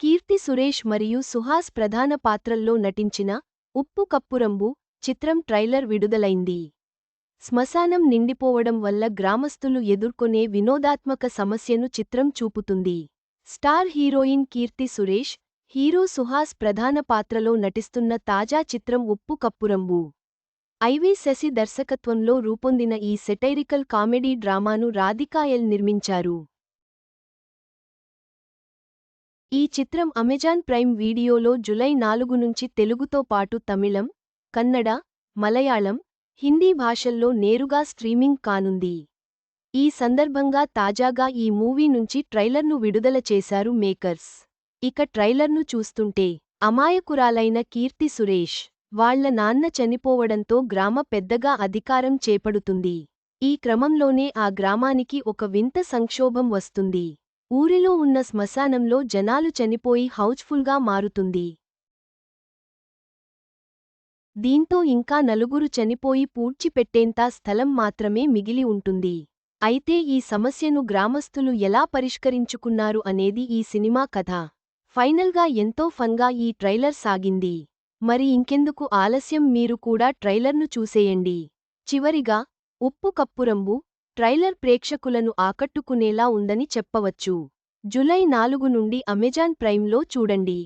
కీర్తి సురేష్ మరియు సుహాస్ ప్రధాన పాత్రల్లో నటించిన ఉప్పు కప్పురంబు చిత్రం ట్రైలర్ విడుదలైంది. శ్మశానం నిండిపోవడం వల్ల గ్రామస్తులు ఎదుర్కొనే వినోదాత్మక సమస్యను చిత్రం చూపుతుంది. Star heroine Keerthy Suresh hero Suhas ప్రధాన పాత్రలో నటిస్తున్న తాజా చిత్రం ఉప్పు కప్పురంబు. ఐవి శశి దర్శకత్వంలో రూపొందిన ఈ సెటైరికల్ కామెడీ డ్రామాను రాధికాయల్ నిర్మించారు. ఈ చిత్రం అమెజాన్ ప్రైమ్ వీడియోలో జులై నాలుగు నుంచి తెలుగుతో పాటు తమిళం కన్నడ మలయాళం హిందీ భాషల్లో నేరుగా స్ట్రీమింగ్ కానుంది. ఈ సందర్భంగా తాజాగా ఈ మూవీ నుంచి ట్రైలర్ను విడుదల చేశారు మేకర్స్. ఇక ట్రైలర్ను చూస్తుంటే అమాయకురాలైన కీర్తి సురేష్ వాళ్ళ నాన్న చనిపోవడంతో గ్రామ పెద్దగా అధికారం చేపడుతుంది. ఈ క్రమంలోనే ఆ గ్రామానికి ఒక వింత సంక్షోభం వస్తుంది. ఊరిలో ఉన్న శ్మశానంలో జనాలు చనిపోయి హౌజ్ఫుల్గా మారుతుంది. దీంతో ఇంకా నలుగురు చనిపోయి పూడ్చిపెట్టేంత స్థలం మాత్రమే మిగిలి ఉంటుంది. అయితే ఈ సమస్యను గ్రామస్తులు ఎలా పరిష్కరించుకున్నారు అనేది ఈ సినిమా కథ. ఫైనల్గా ఎంతో ఫన్గా ఈ ట్రైలర్ సాగింది. మరి ఇంకెందుకు ఆలస్యం మీరు కూడా ట్రైలర్ను చూసేయండి. చివరిగా ఉప్పు కప్పురంబు ట్రైలర్ ప్రేక్షకులను ఆకట్టుకునేలా ఉందని చెప్పవచ్చు. జులై నాలుగు నుండి అమెజాన్ ప్రైమ్లో చూడండి.